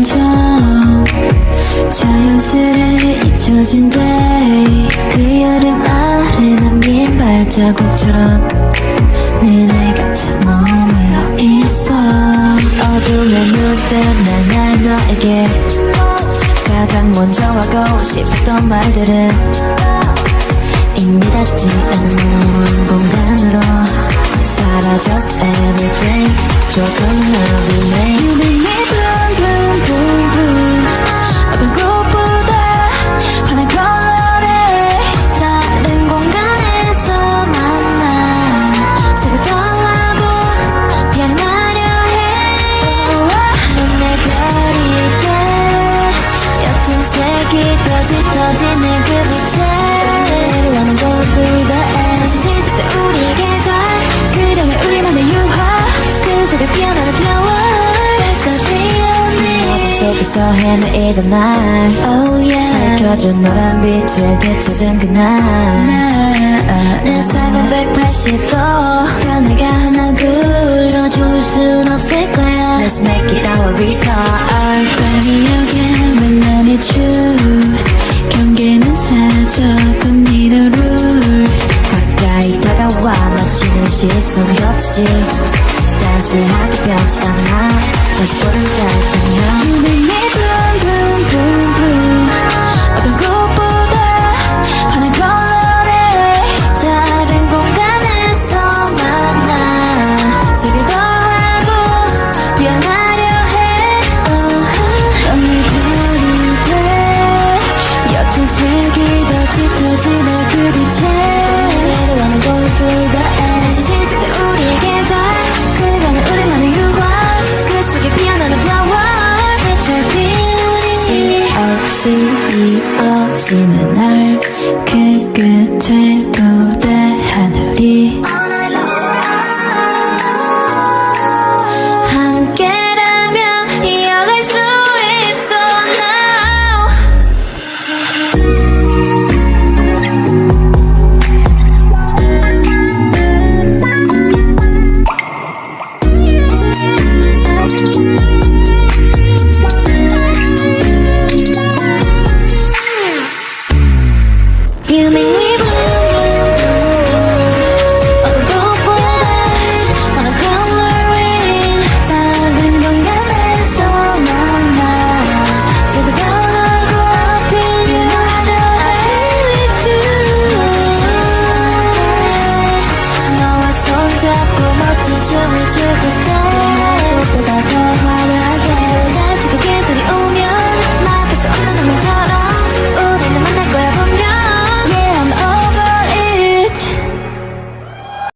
감정 자연스레 잊혀진 day 그 여름 아래 남긴 발자국처럼 늘내 곁에 머물러 있어. 어둠에 눕든 날날 너에게 가장 먼저 하고 싶었던 말들은 이미 닿지 않은 먼 공간으로 사라졌어 everything 조금은 더 피어나는 flower. 햇살 피어내 속에서 헤매이던 날. Oh yeah. 밝혀준 노란 빛을 되찾은 그날. 내 삶은 180도 변화가 하나 둘 더 좋을 순 없을 거야. Let's make it our restart 밤이 여 다시 숨겹지. 따스하게 펼치던 나 다시 보름 같은 나 눈이 둥둥둥둥. 어떤 꽃보다 환한 컬러에 다른 공간에서 만나. 새벽도 하고 변하려 해. 언니 별이 돼. 옅은 색이 더 짙어지네. 그빛에 see us in the night.